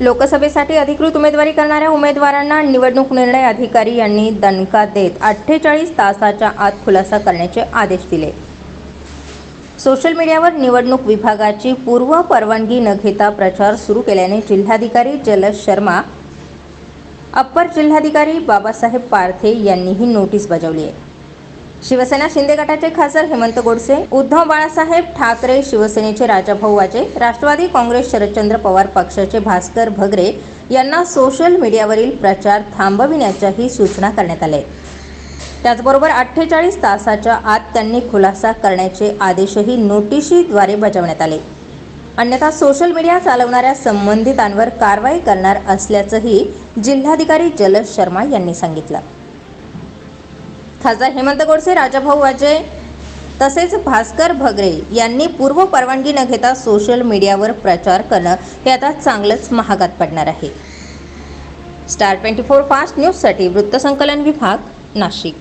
लोकसभेसाठी अधिकृत उमेदवारी करणाऱ्या उमेदवारांना निवडणूक निर्णय अधिकारी यांनी दणका देत अठ्ठेचाळीस तासाच्या आत खुलासा करण्याचे आदेश दिले. सोशल मीडियावर निवडणूक विभागाची पूर्व परवानगी न घेता प्रचार सुरू केल्याने जिल्हाधिकारी जलज शर्मा अप्पर जिल्हाधिकारी बाबासाहेब पारथे यांनीही नोटीस बजावली आहे. शिवसेना शिंदे गटाचे खासदार हेमंत गोडसे उद्धव बाळासाहेब ठाकरे शिवसेनेचे राजाभाऊ वाजे राष्ट्रवादी काँग्रेस शरदचंद्र पवार पक्षाचे भास्कर भगरे यांना सोशल मीडियावरील प्रचार थांबविण्याच्याही सूचना करण्यात आल्या त्याचबरोबर अठ्ठेचाळीस तासाच्या आत त्यांनी खुलासा करण्याचे आदेशही नोटिशीद्वारे बजावण्यात आले. अन्यथा सोशल मीडिया चालवणाऱ्या संबंधितांवर कारवाई करणार असल्याचंही जिल्हाधिकारी जलज शर्मा यांनी सांगितलं. खासदार हेमंत गोडसे राजाभाऊ वाजे तसेच भास्कर भगरे यांनी पूर्व परवानगी न घेता सोशल मीडियावर प्रचार करणं हे आता चांगलंच महागात पडणार आहे. स्टार ट्वेंटी फोर फास्ट न्यूजसाठी वृत्तसंकलन विभाग नाशिक.